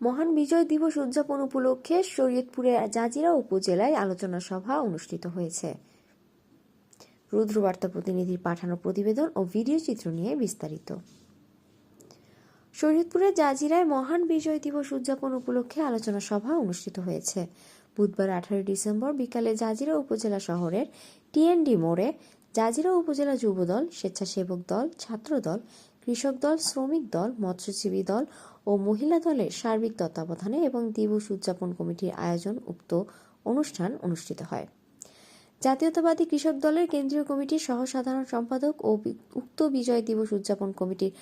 মহান বিজয় দিবস উদযাপন উপলক্ষে শরীয়তপুরের জাজিরা উপজেলায় আলোচনা সভা অনুষ্ঠিত হয়েছে। রুদ্রবার্তা প্রতিনিধির পাঠানো প্রতিবেদন ও ভিডিও চিত্র নিয়ে বিস্তারিত। শরীয়তপুরের জাজিরায় মহান বিজয় দিবস উদযাপন উপলক্ষে আলোচনা সভা অনুষ্ঠিত হয়েছে। বুধবার আঠারোই ডিসেম্বর বিকালে জাজিরা উপজেলা শহরের টিএনডি মোড়ে জাজিরা উপজেলা যুবদল, স্বেচ্ছাসেবক দল ছাত্র দল কৃষক দল, শ্রমিক দল, মৎস্যজীবী দল ও মহিলা দলের সার্বিক তত্ত্বাবধানে এবং দিবস উদযাপন কমিটির আয়োজন উক্ত অনুষ্ঠান অনুষ্ঠিত হয়। জাতীয়তাবাদী কৃষক দলের কেন্দ্রীয় কমিটির সহ সাধারণ সম্পাদক ও উক্ত বিজয় দিবস উদযাপন কমিটির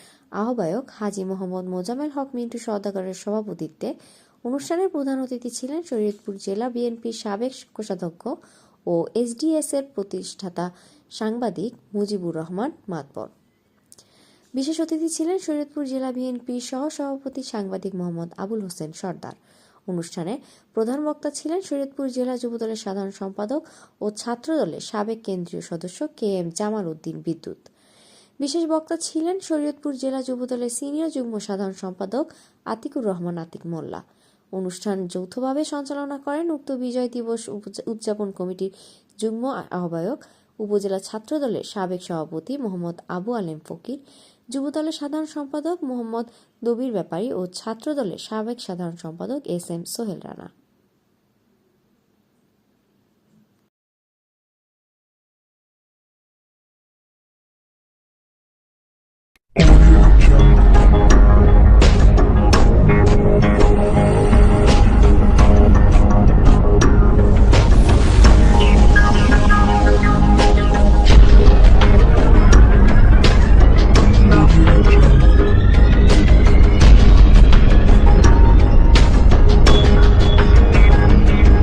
আহ্বায়ক হাজি মোহাম্মদ মোজামেল হক মিন্টু সওদাগরের সভাপতিত্বে অনুষ্ঠানের প্রধান অতিথি ছিলেন শরীয়তপুর জেলা বিএনপির সাবেক কোষাধ্যক্ষ ও এসডিএস এর প্রতিষ্ঠাতা সাংবাদিক মুজিবুর রহমান মাতবর। বিশেষ অতিথি ছিলেন শরীয়তপুর জেলা বিএনপির সহ সভাপতি সাংবাদিক মোহাম্মদ আবুল হোসেন সর্দার। অনুষ্ঠানে প্রধান বক্তা ছিলেন শরীয়তপুর জেলা যুবদলের সাধারণ সম্পাদক ও ছাত্রদলের সাবেক কেন্দ্রীয় সদস্য কে এম জামাল উদ্দিন বিদ্যুৎ। বিশেষ বক্তা ছিলেন শরীয়তপুর জেলা যুবদলের সিনিয়র যুগ্ম সাধারণ সম্পাদক আতিকুর রহমান আতিক মোল্লা। অনুষ্ঠান যৌথভাবে সঞ্চালনা করেন উক্ত বিজয় দিবস উদযাপন কমিটির যুগ্ম আহ্বায়ক, উপজেলা ছাত্রদলের সাবেক সভাপতি মোহাম্মদ আবু আলেম ফকির যুবদলের সাধারণ সম্পাদক মোহাম্মদ দবির ব্যাপারী ও ছাত্রদলের সাবেক সাধারণ সম্পাদক এস এম সোহেল রানা।